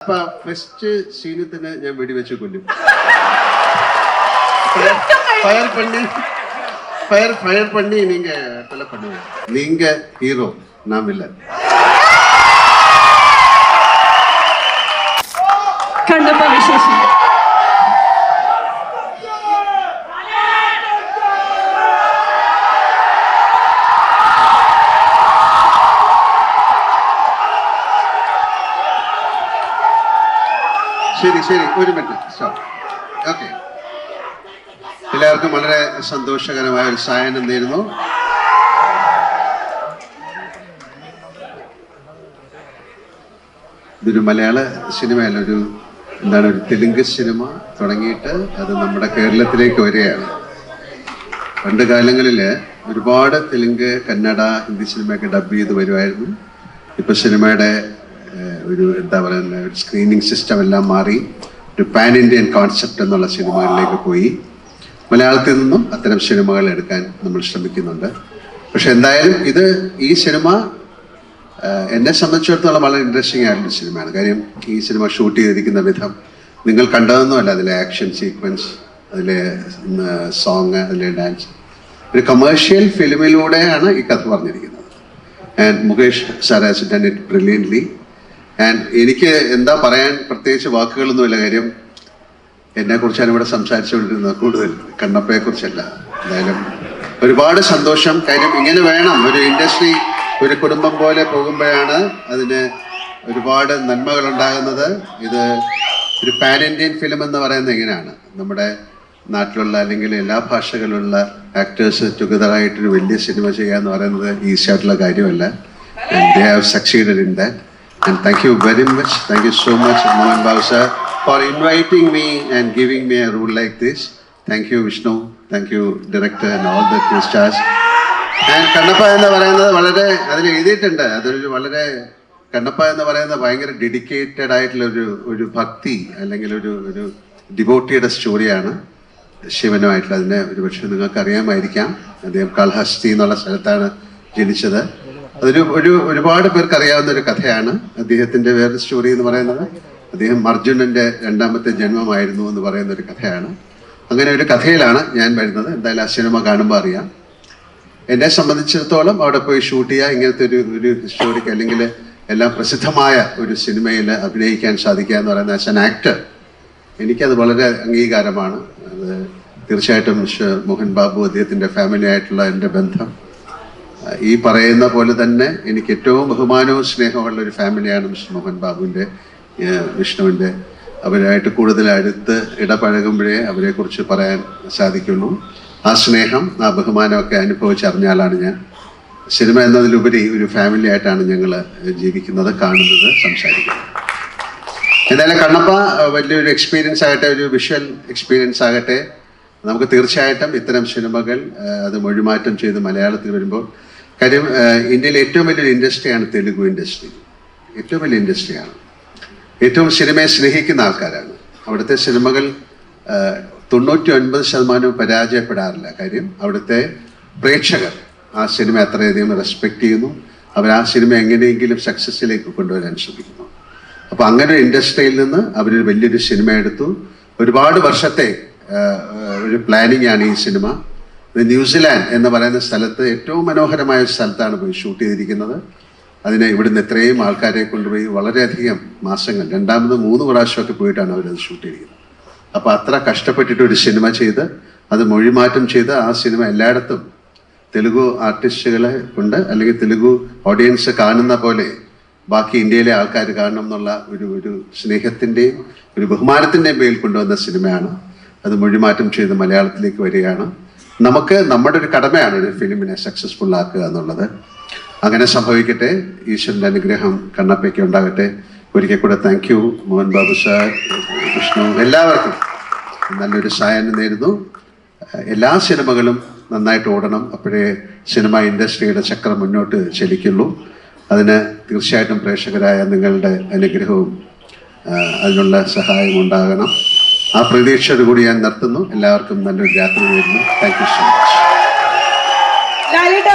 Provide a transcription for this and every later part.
അപ്പൊ ഫസ്റ്റ് സീനിൽ തന്നെ ഞാൻ വെടിവെച്ച് കൊല്ലും ഫയർ பண்ணி ஃபயர் ஃபயர் பண்ணி நீங்க கொலை பண்ணுவீங்க நீங்க ஹீரோ நாம் இல்ல ശരി ശരി. ഒരു മിനിറ്റ്. സ്റ്റോപ്പ് ഓക്കെ എല്ലാവർക്കും വളരെ സന്തോഷകരമായ ഒരു സായനം നേരുന്നു ഇതൊരു മലയാള സിനിമയല്ല ഒരു എന്താണ് ഒരു തെലുങ്ക് സിനിമ തുടങ്ങിയിട്ട് അത് നമ്മുടെ കേരളത്തിലേക്ക് വരികയാണ്. പണ്ട് കാലങ്ങളിൽ ഒരുപാട് തെലുങ്ക് കന്നഡ ഹിന്ദി സിനിമയൊക്കെ ഡബ് ചെയ്ത് വരുമായിരുന്നു. ഇപ്പൊ സിനിമയുടെ ഒരു എന്താ പറയുന്ന ഒരു സ്ക്രീനിങ് സിസ്റ്റം എല്ലാം മാറി ഒരു പാൻ ഇന്ത്യൻ കോൺസെപ്റ്റ് എന്നുള്ള സിനിമകളിലേക്ക് പോയി. മലയാളത്തിൽ നിന്നും അത്തരം സിനിമകൾ എടുക്കാൻ നമ്മൾ ശ്രമിക്കുന്നുണ്ട്. പക്ഷെ എന്തായാലും ഇത് ഈ സിനിമ എന്നെ സംബന്ധിച്ചിടത്തോളം വളരെ ഇൻട്രസ്റ്റിംഗ് ആയിട്ടുള്ള സിനിമയാണ്. കാര്യം ഈ സിനിമ ഷൂട്ട് ചെയ്തിരിക്കുന്ന വിധം നിങ്ങൾ കണ്ടതൊന്നുമല്ല അതിലെ ആക്ഷൻ സീക്വൻസ് അതിലെ സോങ് അതിലെ ഡാൻസ് ഒരു കമേഴ്ഷ്യൽ ഫിലിമിലൂടെയാണ് ഈ കഥ പറഞ്ഞിരിക്കുന്നത്. And Mukesh sir has done it brilliantly and എനിക്ക് എന്താ പറയാൻ പ്രത്യേകിച്ച് വാക്കുകളൊന്നുമില്ല. കാര്യം എന്നെ കുറിച്ചാണ് ഇവിടെ സംസാരിച്ചുകൊണ്ടിരുന്നത് കൂടുതൽ. കണ്ണപ്പയെ കുറിച്ചല്ല എന്തായാലും ഒരുപാട് സന്തോഷം. കാര്യം ഇങ്ങനെ വേണം. ഒരു ഇൻഡസ്ട്രി ഒരു കുടുംബം പോലെ പോകുമ്പോഴാണ് അതിന് ഒരുപാട് നന്മകൾ ഉണ്ടാകുന്നത്. ഇത് ഒരു പാൻ ഇന്ത്യൻ ഫിലിം എന്ന് പറയുന്നത് എങ്ങനെയാണ് നമ്മുടെ നാട്ടിലുള്ള അല്ലെങ്കിൽ എല്ലാ ഭാഷകളിലുള്ള ആക്ടേഴ്സ് ടുഗദറായിട്ടൊരു വലിയ സിനിമ ചെയ്യുക എന്ന് പറയുന്നത് ഈസിയായിട്ടുള്ള കാര്യമല്ല. കാര്യമല്ല they have succeeded in that And thank you very much. Thank you so much, Mohan Bhav sir, for inviting me and giving me a role like this. Thank you, Vishnu. Thank you, director and all the crew stars. And Kannappa എന്ന് പറയുന്നത് വളരെ അതിൽ എഴുതിയിട്ടുണ്ട് അതൊരു വളരെ കണ്ണപ്പ എന്ന് പറയുന്നത് ഭയങ്കര ഡെഡിക്കേറ്റഡ് ആയിട്ടുള്ള ഒരു ഒരു ഭക്തി അല്ലെങ്കിൽ ഒരു ഒരു ഡിവോട്ടിയുടെ സ്റ്റോറിയാണ് ശിവനുമായിട്ടുള്ള അതിനെ ഒരുപക്ഷെ നിങ്ങൾക്ക് അറിയാമായിരിക്കാം അദ്ദേഹം കാൾഹസ്തി എന്നുള്ള സ്ഥലത്താണ് ജനിച്ചത് അതൊരു ഒരു ഒരുപാട് പേർക്ക് അറിയാവുന്ന ഒരു കഥയാണ്. അദ്ദേഹത്തിന്റെ വേറെ സ്റ്റോറി എന്ന് പറയുന്നത്. അദ്ദേഹം അർജുനന്റെ രണ്ടാമത്തെ ജന്മമായിരുന്നു എന്ന് പറയുന്ന ഒരു കഥയാണ്. അങ്ങനെ ഒരു കഥയിലാണ് ഞാൻ വരുന്നത്. എന്തായാലും ആ സിനിമ കാണുമ്പോൾ അറിയാം. എന്നെ സംബന്ധിച്ചിടത്തോളം അവിടെ പോയി ഷൂട്ട് ചെയ്യുക ഇങ്ങനത്തെ ഒരു ഒരു ഹിസ്റ്റോറിക് അല്ലെങ്കിൽ എല്ലാം പ്രസിദ്ധമായ ഒരു സിനിമയിൽ അഭിനയിക്കാൻ സാധിക്കുക എന്ന് പറയുന്ന ആസ് ആൻ ആക്ടർ എനിക്കത് വളരെ അംഗീകാരമാണ്. അത് തീർച്ചയായിട്ടും മോഹൻ ബാബു അദ്ദേഹത്തിന്റെ ഫാമിലി ആയിട്ടുള്ള എന്റെ ബന്ധം. ഈ പറയുന്ന പോലെ തന്നെ എനിക്ക് ഏറ്റവും ബഹുമാനവും സ്നേഹമുള്ള ഒരു ഫാമിലിയാണ് മിസ്റ്റർ മോഹൻ ബാബുവിന്റെ വിഷ്ണുവിന്റെ. അവരായിട്ട് കൂടുതൽ അടുത്ത് ഇടപഴകുമ്പോഴേ അവരെക്കുറിച്ച് പറയാൻ സാധിക്കുള്ളൂ. ആ സ്നേഹം ആ ബഹുമാനമൊക്കെ അനുഭവിച്ചറിഞ്ഞാലാണ് ഞാൻ. സിനിമ എന്നതിലുപരി ഒരു ഫാമിലി ആയിട്ടാണ് ഞങ്ങൾ ജീവിക്കുന്നത് കാണുന്നത് സംസാരിക്കുന്നത്. എന്തായാലും കണ്ണപ്പ വലിയൊരു എക്സ്പീരിയൻസ് ആകട്ടെ ഒരു വിഷ്വൽ എക്സ്പീരിയൻസ് ആകട്ടെ. നമുക്ക് തീർച്ചയായിട്ടും ഇത്തരം സിനിമകൾ അത് മൊഴിമാറ്റം ചെയ്ത് മലയാളത്തിൽ വരുമ്പോൾ കാര്യം ഇന്ത്യയിലെ ഏറ്റവും വലിയൊരു ഇൻഡസ്ട്രിയാണ് തെലുഗു ഇൻഡസ്ട്രി. ഏറ്റവും വലിയ ഇൻഡസ്ട്രിയാണ്. ഏറ്റവും സിനിമയെ സ്നേഹിക്കുന്ന ആൾക്കാരാണ്. അവിടുത്തെ സിനിമകൾ തൊണ്ണൂറ്റി ഒൻപത് ശതമാനവും പരാജയപ്പെടാറില്ല. കാര്യം അവിടുത്തെ പ്രേക്ഷകർ ആ സിനിമ അത്രയധികം റെസ്പെക്ട് ചെയ്യുന്നു. അവർ ആ സിനിമ എങ്ങനെയെങ്കിലും സക്സസ്സിലേക്ക് കൊണ്ടുവരാൻ ശ്രമിക്കുന്നു. അപ്പോൾ അങ്ങനെ ഇൻഡസ്ട്രിയിൽ നിന്ന് അവരൊരു വലിയൊരു സിനിമ എടുത്തു. ഒരുപാട് വർഷത്തെ ഒരു പ്ലാനിങ് ആണ് ഈ സിനിമ. ന്യൂസിലാൻഡ് എന്ന് പറയുന്ന സ്ഥലത്ത് ഏറ്റവും മനോഹരമായ സ്ഥലത്താണ് പോയി ഷൂട്ട് ചെയ്തിരിക്കുന്നത്. അതിനെ ഇവിടുന്ന് എത്രയും ആൾക്കാരെ കൊണ്ടുപോയി വളരെയധികം മാസങ്ങൾ രണ്ടാമത് മൂന്ന് പ്രാവശ്യമൊക്കെ പോയിട്ടാണ് അവരത് ഷൂട്ട് ചെയ്തിരിക്കുന്നത്. അപ്പോൾ അത്ര കഷ്ടപ്പെട്ടിട്ട് ഒരു സിനിമ ചെയ്ത് അത് മൊഴിമാറ്റം ചെയ്ത് ആ സിനിമ എല്ലായിടത്തും തെലുഗു ആർട്ടിസ്റ്റുകളെ കൊണ്ട് അല്ലെങ്കിൽ തെലുഗു ഓഡിയൻസ് കാണുന്ന പോലെ ബാക്കി ഇന്ത്യയിലെ ആൾക്കാർ കാണണം എന്നുള്ള ഒരു ഒരു സ്നേഹത്തിന്റെയും ഒരു ബഹുമാനത്തിന്റെയും പേരിൽ കൊണ്ടുവന്ന സിനിമയാണ്. അത് മൊഴിമാറ്റം ചെയ്ത് മലയാളത്തിലേക്ക് വരികയാണ്. നമുക്ക് നമ്മുടെ ഒരു കടമയാണ് ഒരു ഫിലിമിനെ സക്സസ്ഫുൾ ആക്കുക എന്നുള്ളത്. അങ്ങനെ സംഭവിക്കട്ടെ. ഈശ്വരന്റെ അനുഗ്രഹം കണ്ണപ്പയ്ക്ക് ഉണ്ടാകട്ടെ. ഒരിക്കൽ കൂടെ thank you Mohan Babu sir Vishnu എല്ലാവർക്കും. നല്ലൊരു സഹായം നേരുന്നു. എല്ലാ സിനിമകളും നന്നായിട്ട് ഓടണം. അപ്പോഴേ സിനിമ ഇൻഡസ്ട്രിയുടെ ചക്രം മുന്നോട്ട് ചലിക്കുള്ളൂ. അതിന് തീർച്ചയായിട്ടും പ്രേക്ഷകരായ നിങ്ങളുടെ അനുഗ്രഹവും അതിനുള്ള സഹായം ഉണ്ടാകണം. ആ പ്രതീക്ഷയോടുകൂടി ഞാൻ നിർത്തുന്നു. എല്ലാവർക്കും നല്ലൊരു രാത്രി നേരുന്നു താങ്ക് യു സോ മച്ച്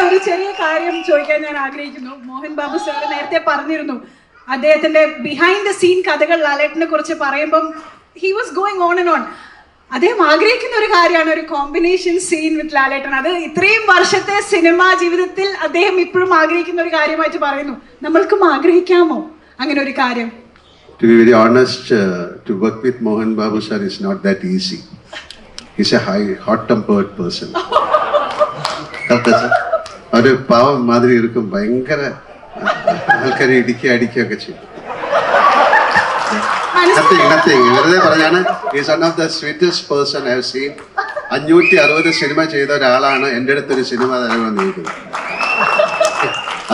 ഒരു ചെറിയ കാര്യം ചോദിക്കാൻ ഞാൻ ആഗ്രഹിക്കുന്നു. മോഹൻ ബാബു സാർ നേരത്തെ പറഞ്ഞിരുന്നു. അദ്ദേഹത്തിന്റെ ബിഹൈൻഡ് ദ സീൻ കഥകൾ ലാലേട്ടനെ കുറിച്ച് പറയുമ്പം he was going on and on അദ്ദേഹം ആഗ്രഹിക്കുന്ന ഒരു കാര്യമാണ് ഒരു കോമ്പിനേഷൻ സീൻ വിത്ത് ലാലേട്ടൻ. അത് ഇത്രയും വർഷത്തെ സിനിമാ ജീവിതത്തിൽ അദ്ദേഹം ഇപ്പോഴും ആഗ്രഹിക്കുന്ന ഒരു കാര്യമായിട്ട് പറയുന്നു. നമ്മൾക്കും ആഗ്രഹിക്കാമോ? അങ്ങനെ ഒരു കാര്യം. To be very honest, uh, to work with Mohan Babu sir is not that easy. He's a high, hot-tempered person. ഒരു പാവം മാതിരി ഇരിക്കും. ഭയങ്കര ആൾക്കാരെ ഇടിക്കുക അടിക്കുകയൊക്കെ ചെയ്യും. നത്തിങ് നത്തിങ് വെറുതെ പറഞ്ഞാണ് is one of the sweetest person I have seen അഞ്ഞൂറ്റി അറുപത് സിനിമ ചെയ്ത ഒരാളാണ് എന്റെ അടുത്തൊരു സിനിമ തരണമെന്ന് ചോദിക്കുന്നത്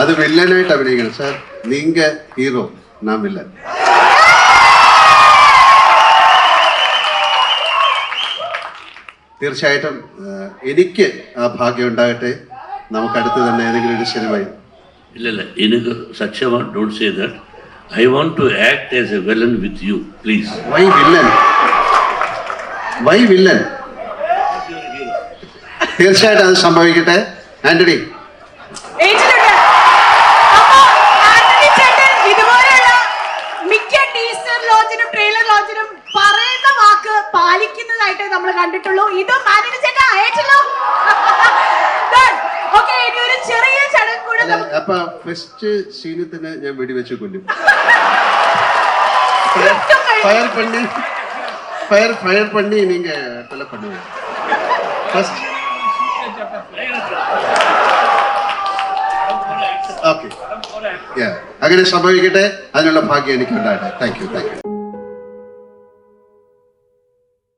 അത് വില്ലനായിട്ട് അഭിനയിക്കണം സാർ നീങ്ക ഹീറോ നാം വില്ലൻ തീർച്ചയായിട്ടും എനിക്ക് ആ ഭാഗ്യം ഉണ്ടാകട്ടെ. നമുക്ക് അടുത്ത് തന്നെ ഏതെങ്കിലും ഒരു സിനിമയിൽ ഇല്ലല്ല എനിക്ക് സത്യമാണ് don't say that I want to act as a villain with you please why villain why villain തീർച്ചയായിട്ടും അത് സംഭവിക്കട്ടെ. ആന്റണി അപ്പൊ ഫസ്റ്റ് സീനിൽ തന്നെ ഞാൻ വെടിവെച്ച് കൊല്ലും. ഫയർ പണ്ണി ഫയർ ഫയർ പണ്ണി നിങ്ങൾ കൊല്ല പണ്ണി ഫസ്റ്റ് ഓക്കെ അങ്ങനെ സംഭവിക്കട്ടെ. അതിനുള്ള ഭാഗ്യം എനിക്ക് ഉണ്ടായിട്ടെ താങ്ക് യു താങ്ക് യു